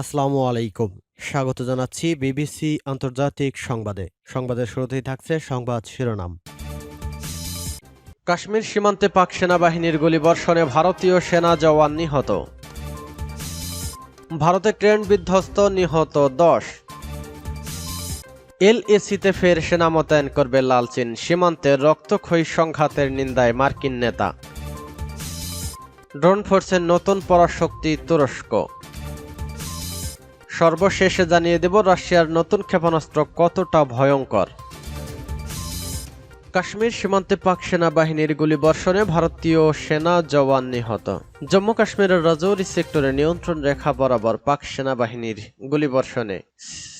আসসালামু আলাইকুম। স্বাগত জানাচ্ছি বিবিসি আন্তর্জাতিক সংবাদে। সংবাদের শুরুতেই থাকছে সংবাদ শিরোনাম। কাশ্মীর সীমান্তে পাক সেনাবাহিনীর গুলিবর্ষণে ভারতীয় সেনা জওয়ান নিহত। ভারতে ট্রেন বিধ্বস্ত নিহত দশ। এলএসিতে ফের সেনা মোতায়েন করবে লালচিন সীমান্তে রক্তক্ষয়ী সংঘাতের নিন্দায় মার্কিন নেতা। ড্রোন ফোর্সের নতুন পরাশক্তি তুরস্ক। সর্বশেষে জানিয়ে দেব রাশিয়ার নতুন ক্ষেপণাস্ত্র কতটা ভয়ঙ্কর। কাশ্মীর সীমান্তে পাক সেনাবাহিনীর গুলিবর্ষণে ভারতীয় সেনা জওয়ান নিহত। জম্মু কাশ্মীরের রাজৌরি সেক্টরে নিয়ন্ত্রণ রেখা বরাবর পাক সেনাবাহিনীর গুলিবর্ষণে।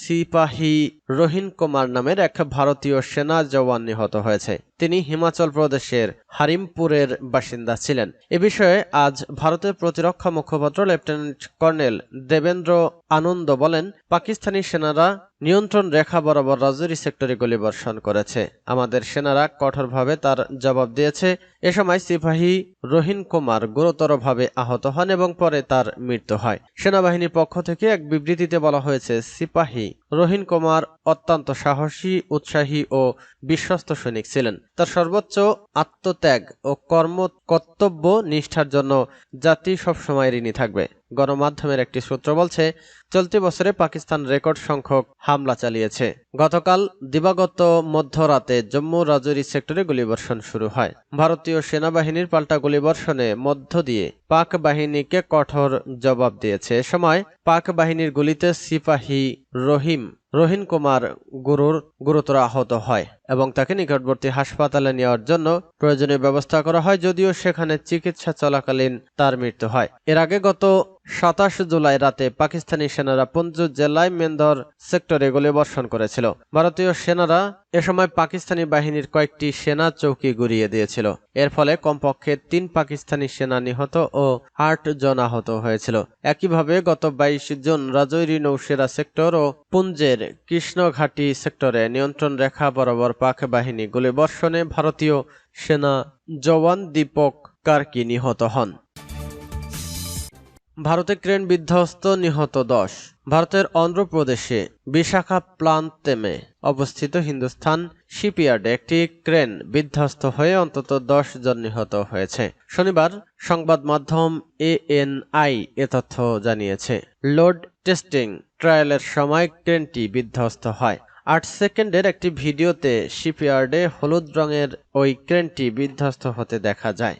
সিপাহী রোহিন কুমার নামের এক ভারতীয় সেনা জওয়ান নিহত হয়েছে। তিনি হিমাচল প্রদেশের হারিমপুরের বাসিন্দা ছিলেন। এ বিষয়ে আজ ভারতের প্রতিরক্ষা মুখপাত্র লেফটেন্যান্ট কর্নেল দেবেন্দ্র আনন্দ বলেন, পাকিস্তানি সেনারা নিয়ন্ত্রণ রেখা বরাবর রাজৌরি সেক্টরে গুলিবর্ষণ করেছে। আমাদের সেনারা কঠোরভাবে তার জবাব দিয়েছে। এ সময় সিপাহী রোহিন কুমার গুরুতরভাবে আহত হন এবং পরে তার মৃত্যু হয়। সেনাবাহিনীর পক্ষ থেকে এক বিবৃতিতে বলা হয়েছে, সিপাহী রোহিন কুমার অত্যন্ত সাহসী, উৎসাহী ও বিশ্বস্ত সৈনিক ছিলেন। তার সর্বোচ্চ আত্মত্যাগ ও কর্ম কর্তব্য নিষ্ঠার জন্য জাতি সবসময় ঋণী থাকবে। গণমাধ্যমের একটি সূত্র বলছে, চলতি বছরে পাকিস্তান রেকর্ড সংখ্যক হামলা চালিয়েছে। গতকাল দিবাগত মধ্যরাতে জম্মু রাজৌরি সেক্টরে গুলিবর্ষণ শুরু হয়। ভারতীয় সেনাবাহিনীর পাল্টা গুলিবর্ষণে মধ্য দিয়ে পাক বাহিনীকে কঠোর জবাব দিয়েছে। এ সময় পাক বাহিনীর গুলিতে সিপাহী রহিম রহিন কুমার গুরুর গুরুতর আহত হয় এবং তাকে নিকটবর্তী হাসপাতালে নেওয়ার জন্য প্রয়োজনীয় ব্যবস্থা করা হয়, যদিও সেখানে চিকিৎসা চলাকালীন তার মৃত্যু হয়। এর আগে গত সাতাশ জুলাই রাতে পাকিস্তানি সেনারা পঞ্জু জেলায় মেন্দর সেক্টরে গুলিবর্ষণ করেছিল। ভারতীয় সেনারা এ সময় পাকিস্তানি বাহিনীর কয়েকটি সেনা চৌকি গুড়িয়ে দিয়েছিল। এর ফলে কমপক্ষে তিন পাকিস্তানি সেনা নিহত ও আট জন আহত হয়েছিল। একইভাবে গত বাইশ জুন রাজৌরি নৌসেরা সেক্টর ও পুঞ্জের কৃষ্ণঘাটি সেক্টরে নিয়ন্ত্রণ রেখা বরাবর পাক বাহিনী গুলিবর্ষণে ভারতীয় সেনা জওয়ান দীপক কার্কি নিহত হন। ভারতে ক্রেন বিধ্বস্ত নিহত দশ। ভারতের অন্ধ্রপ্রদেশে বিশাখা প্লান্তেমে অবস্থিত হিন্দুস্থান শিপইয়ার্ডে একটি ক্রেন বিধ্বস্ত হয়ে অন্তত দশ জন নিহত হয়েছে। শনিবার সংবাদ মাধ্যম এএনআই এ তথ্য জানিয়েছে, লোড টেস্টিং ট্রায়ালের সময় ক্রেনটি বিধ্বস্ত হয়। আট সেকেন্ডের একটি ভিডিওতে শিপইয়ার্ডে হলুদ রঙের ওই ক্রেনটি বিধ্বস্ত হতে দেখা যায়।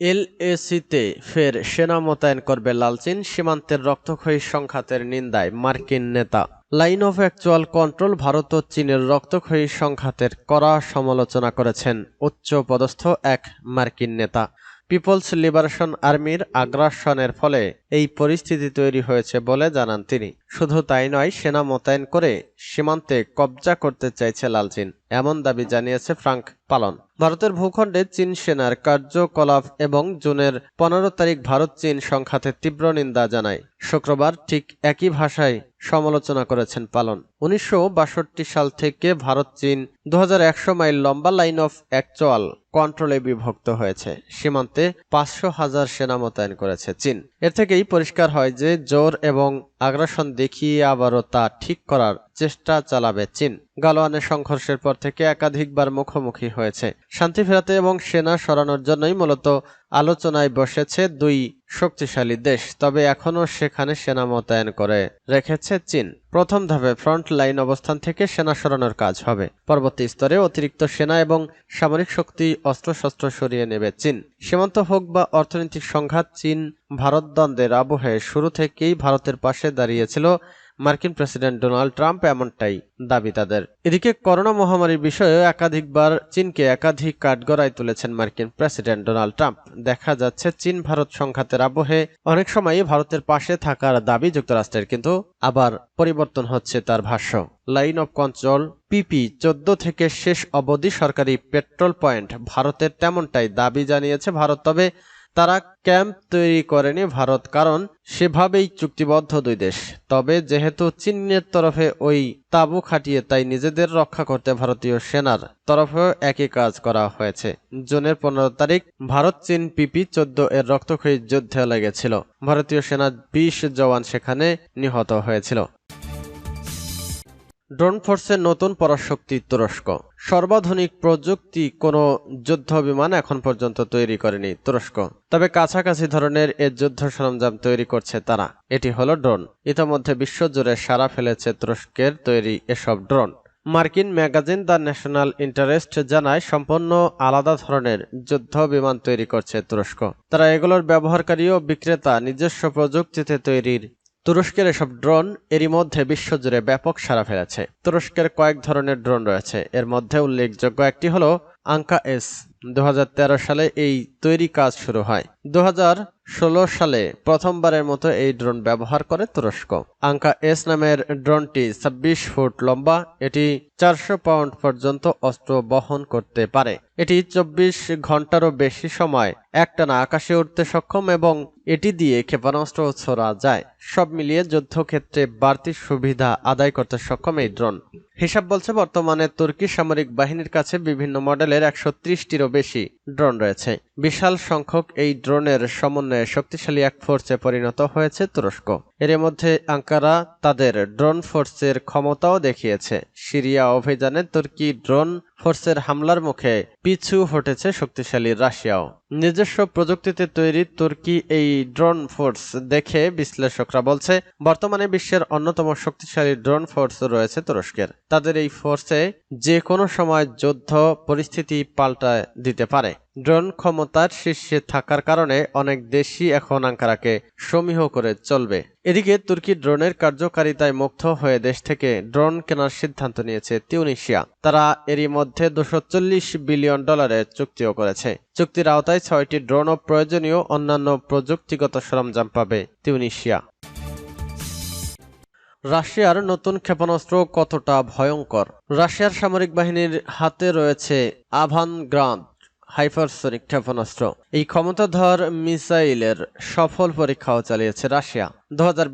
এলএসিতে ফের সেনা মোতায়েন করবে লালচিন সীমান্তের রক্তক্ষয়ী সংঘাতের নিন্দায় মার্কিন নেতা। Line of actual control Bharat ও চীনের রক্তক্ষয়ী সংঘাতের কড়া সমালোচনা করেছেন উচ্চ পদস্থ এক মার্কিন নেতা। পিপলস লিবারেশন আর্মির আগ্রাসনের ফলে এই পরিস্থিতি তৈরি হয়েছে বলে জানান তিনি। শুধু তাই নয়, সেনা মোতায়েন করে সীমান্তে কবজা করতে চাইছে লালচীন, এমন দাবি জানিয়েছে ফ্রাঙ্ক পালন। ভারতের ভূখণ্ডে চীন সেনার কার্যকলাপ এবং জুনের পনেরো তারিখ ভারত চীন সংঘাতে তীব্র নিন্দা জানায়। শুক্রবার ঠিক একই ভাষায় সমালোচনা করেছেন পালন। উনিশশো বাষট্টি সাল থেকে ভারত, চীন দুহাজার একশো মাইল লম্বা লাইন অফ অ্যাকচুয়াল কন্ট্রোলে বিভক্ত হয়েছে। সীমান্তে পাঁচশো হাজার সেনা মোতায়েন করেছে চীন। এর থেকেই পরিষ্কার হয় যে জোর এবং আগ্রাসন দেখিয়ে আবারও তা ঠিক করার চেষ্টা চালাবে চীন। গালোয়ানের সংঘর্ষের পর থেকে একাধিকবার মুখোমুখি হয়েছে। শান্তি ফেরাতে এবং সেনা সরানোর জন্যই মূলত আলোচনায় বসেছে দুই শক্তিশালী দেশ, তবে এখনও সেখানে সেনা মোতায়েন করে রেখেছে চীন। প্রথম ধাপে ফ্রন্ট লাইন অবস্থান থেকে সেনা সরানোর কাজ হবে। পরবর্তী স্তরে অতিরিক্ত সেনা এবং সামরিক শক্তি অস্ত্রশস্ত্র সরিয়ে নেবে চীন। সীমান্ত হোক বা অর্থনৈতিক সংঘাত চীন ভারত দ্বন্দ্বের আবহে শুরু থেকেই ভারতের পাশে দাঁড়িয়েছিল মার্কিন প্রেসিডেন্ট ডোনাল্ড ট্রাম্প এমনটাই দাবি তাদের। এদিকে করোনা মহামারীর বিষয়ে একাধিকবার চীনকে একাধিক কাঠগড়ায় তুলেছেন মার্কিন প্রেসিডেন্ট ডোনাল্ড ট্রাম্প। দেখা যাচ্ছে, চীন ভারত সংঘাতের আবহে অনেক সময়ই ভারতের পাশে থাকার দাবি যুক্তরাষ্ট্রের, কিন্তু আবার পরিবর্তন হচ্ছে তার ভাষ্য। লাইন অফ কন্ট্রোল, পিপি চোদ্দ থেকে শেষ অবধি সরকারি পেট্রোল পয়েন্ট ভারতের তেমনটাই দাবি জানিয়েছে ভারত। তবে তারা ক্যাম্প তৈরি করেনি ভারত, কারণ সেভাবেই চুক্তিবদ্ধ দুই দেশ। তবে যেহেতু চীনের তরফে ওই তাঁবু খাটিয়ে তাই নিজেদের রক্ষা করতে ভারতীয় সেনার তরফেও একই কাজ করা হয়েছে। জুনের পনেরো তারিখ ভারত, চীন, পিপি চোদ্দ এর রক্তক্ষয়ী যুদ্ধে লেগেছিল। ভারতীয় সেনার বিশ জওয়ান সেখানে নিহত হয়েছিল। ড্রোন ফোর্সের নতুন পরাশক্তি তুরস্ক। সর্বাধুনিক প্রযুক্তি কোনো যুদ্ধ বিমান এখন পর্যন্ত তৈরি করেনি তুরস্ক। তবে কাছাকাছি ধরনের এ যুদ্ধ সরঞ্জাম তৈরি করছে তারা। এটি হলো ড্রোন। ইতোমধ্যে বিশ্বজুড়ে সারা ফেলেছে তুরস্কের তৈরি এসব ড্রোন। মার্কিন ম্যাগাজিন দ্য ন্যাশনাল ইন্টারেস্ট জানায়, সম্পূর্ণ আলাদা ধরনের যুদ্ধ বিমান তৈরি করছে তুরস্ক। তারা এগুলোর ব্যবহারকারী ও বিক্রেতা নিজস্ব প্রযুক্তিতে তৈরির তুরস্কের এসব ড্রোন এরই মধ্যে বিশ্বজুড়ে ব্যাপক সাড়া ফেলেছে। তুরস্কের কয়েক ধরনের ড্রোন রয়েছে। এর মধ্যে উল্লেখযোগ্য একটি হল আঙ্কা এস। দু হাজার তেরো সালে এই তৈরি কাজ শুরু হয়। দু হাজার ষোলো সালে প্রথমবারের মতো এই ড্রোন ব্যবহার করে তুরস্ক। আঙ্কা এস নামের ড্রোনটি ছাব্বিশ ফুট লম্বা, এটি চারশো পাউন্ড পর্যন্ত অস্ত্র বহন করতে পারে। এটি চব্বিশ ঘন্টারও বেশি সময় একটানা আকাশে উঠতে সক্ষম এবং এটি দিয়ে ক্ষেপণাস্ত্র ছোড়া যায়। সব মিলিয়ে যুদ্ধক্ষেত্রে বাড়তি সুবিধা আদায় করতে সক্ষম এই ড্রোন। হিসাব বলছে বর্তমানে তুর্কি সামরিক বাহিনীর কাছে বিভিন্ন মডেলের একশো ত্রিশটিরও বেশি। ড্রোন রয়েছে। বিশাল সংখ্যক এই ড্রোনের সমন্বয়ে শক্তিশালী এক ফোর্সে পরিণত হয়েছে তুরস্ক। এর মধ্যে আঙ্কারা তাদের ড্রোন ফোর্সের ক্ষমতাও দেখিয়েছে। সিরিয়া অভিযানে তুর্কি ড্রোন ফোর্সের হামলার মুখে পিছু হটেছে শক্তিশালী রাশিয়াও। নিজস্ব প্রযুক্তিতে তৈরি তুর্কি এই ড্রোন ফোর্স দেখে বিশ্লেষকরা বলছে, বর্তমানে বিশ্বের অন্যতম শক্তিশালী ড্রোন ফোর্স রয়েছে তুরস্কের। তাদের এই ফোর্সে যে কোনো সময় যুদ্ধ পরিস্থিতি পাল্টা দিতে পারে। ড্রোন ক্ষমতার শীর্ষে থাকার কারণে অনেক দেশই এখন আঙ্কারাকে সমীহ করে চলবে। এদিকে তুর্কি ড্রোনের কার্যকারিতায় মুগ্ধ হয়ে দেশ থেকে ড্রোন কেনার সিদ্ধান্ত নিয়েছে তিউনিশিয়া তারা এরই মধ্যে দুশো বিলিয়ন ডলারের চুক্তিও করেছে। চুক্তির আওতায় ছয়টি ড্রোন ও প্রয়োজনীয়, অন্যান্য প্রযুক্তিগত সরঞ্জাম পাবে তিউনিশিয়া রাশিয়ার নতুন ক্ষেপণাস্ত্র কতটা ভয়ঙ্কর? রাশিয়ার সামরিক বাহিনীর হাতে রয়েছে আভান গ্রান্ড হাইপারসনিক ক্ষেপণাস্ত্র। এই ক্ষমতাধর মিসাইলের সফল পরীক্ষাও চালিয়েছে রাশিয়া।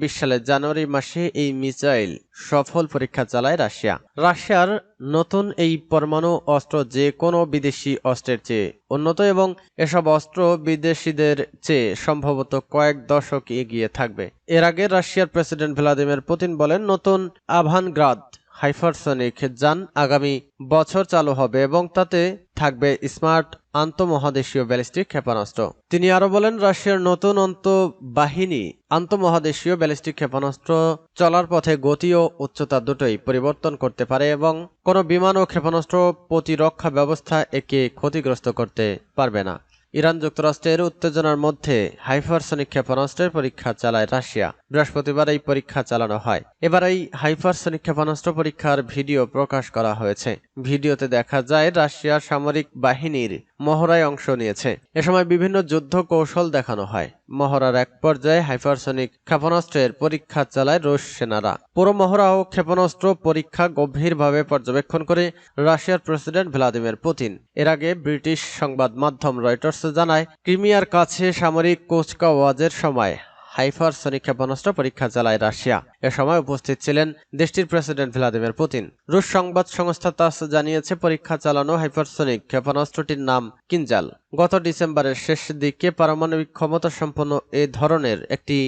বিশ সালের জানুয়ারি মাসে এই মিসাইল সফল পরীক্ষা চালায় রাশিয়া। রাশিয়ার নতুন এই পরমাণু অস্ত্র যে কোনো বিদেশি অস্ত্রের চেয়ে উন্নত এবং এসব অস্ত্র বিদেশিদের চেয়ে সম্ভবত কয়েক দশক এগিয়ে থাকবে। এর আগে রাশিয়ার প্রেসিডেন্ট ভ্লাদিমির পুতিন বলেন, নতুন আভানগ্রাদ হাইপারসনিক যান আগামী বছর চালু হবে এবং তাতে থাকবে স্মার্ট আন্তঃমহাদেশীয় ব্যালিস্টিক ক্ষেপণাস্ত্র। তিনি আরও বলেন, রাশিয়ার নতুন অন্তঃবাহিনী আন্তঃমহাদেশীয় ব্যালিস্টিক ক্ষেপণাস্ত্র চলার পথে গতি ও উচ্চতা দুটোই পরিবর্তন করতে পারে এবং কোনো বিমান ও ক্ষেপণাস্ত্র প্রতিরক্ষা ব্যবস্থা একে ক্ষতিগ্রস্ত করতে পারবে না। ইরান যুক্তরাষ্ট্রের উত্তেজনার মধ্যে হাইপারসনিক ক্ষেপণাস্ত্রের পরীক্ষা চালায় রাশিয়া। বৃহস্পতিবার এই পরীক্ষা চালানো হয়। এবার এই হাইপারসনিক ক্ষেপণাস্ত্র পরীক্ষার ভিডিও প্রকাশ করা হয়েছে। ভিডিওতে দেখা যায় রাশিয়ার সামরিক বাহিনীর মহড়ায় অংশ নিয়েছে। এ সময় বিভিন্ন যুদ্ধ কৌশল দেখানো হয়। মহড়ার এক পর্যায়ে হাইপারসনিক ক্ষেপণাস্ত্রের পরীক্ষা চালায় রুশ সেনারা। পুরো মহড়া ও ক্ষেপণাস্ত্র পরীক্ষা গভীরভাবে পর্যবেক্ষণ করে রাশিয়ার প্রেসিডেন্ট ভ্লাদিমির পুতিন। এর আগে ব্রিটিশ সংবাদ মাধ্যম রয়টার্স জানায়, ক্রিমিয়ার কাছে সামরিক কোচকাওয়াজের সময় হাইপারসনিক ক্ষেপণাস্ত্র পরীক্ষা চালায় রাশিয়া। এ সময় উপস্থিত ছিলেন দেশটির প্রেসিডেন্ট ভ্লাদিমির পুতিন। রুশ সংবাদ সংস্থা তাস জানিয়েছে, পরীক্ষা চালানো হাইপারসনিক ক্ষেপণাস্ত্রটির নাম কিনজাল গত ডিসেম্বরের শেষ দিকে পারমাণবিক ক্ষমতা সম্পন্ন এ ধরনের একটি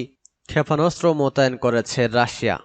ক্ষেপণাস্ত্র মোতায়েন করেছে রাশিয়া।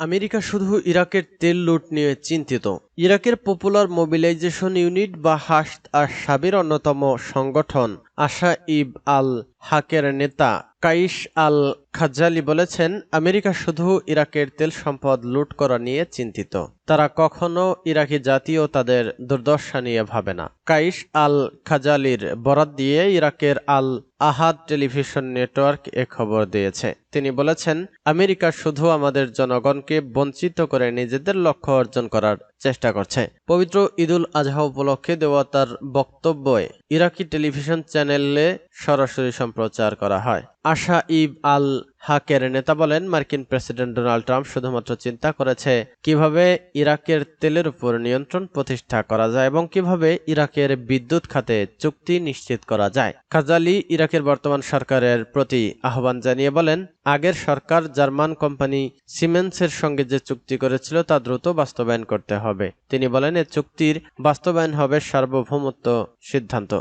আমেরিকা শুধু ইরাকের তেল লুট নিয়ে চিন্তিত। ইরাকের পপুলার মোবিলাইজেশন ইউনিট বা হাস আর সাবির অন্যতম সংগঠন, আশা ইব আল হাকের নেতা কাইশ আল খাজালি বলেছেন, আমেরিকা শুধু ইরাকের তেল সম্পদ লুট করা নিয়ে চিন্তিত। তারা কখনো ইরাকি জাতীয় তাদের দুর্দশা নিয়ে ভাবে না। কাইশ আল খাজালির বরাত দিয়ে ইরাকের আল আহাদ টেলিভিশন নেটওয়ার্ক এ খবর দিয়েছে। তিনি বলেছেন, আমেরিকা শুধু আমাদের জনগণকে বঞ্চিত করে নিজেদের লক্ষ্য অর্জন করার চেষ্টা করছে। পবিত্র ঈদুল আজহা উপলক্ষে দেওয়া তার বক্তব্যে ইরাকি টেলিভিশন চ্যানেলে সরাসরি সম্প্রচার করা হয়। আশা ইব আল হাকের নেতা বলেন, মার্কিন প্রেসিডেন্ট ডোনাল্ড ট্রাম্প শুধুমাত্র চিন্তা করেছে কীভাবে ইরাকের তেলের উপর নিয়ন্ত্রণ প্রতিষ্ঠা করা যায় এবং কীভাবে ইরাকের বিদ্যুৎ খাতে চুক্তি নিশ্চিত করা যায়। কাজালি ইরাকের বর্তমান সরকারের প্রতি আহ্বান জানিয়ে বলেন, আগের সরকার জার্মান কোম্পানি সিমেন্সের সঙ্গে যে চুক্তি করেছিল তা দ্রুত বাস্তবায়ন করতে হবে। তিনি বলেন, এ চুক্তির বাস্তবায়ন হবে সার্বভৌমত্ব সিদ্ধান্ত।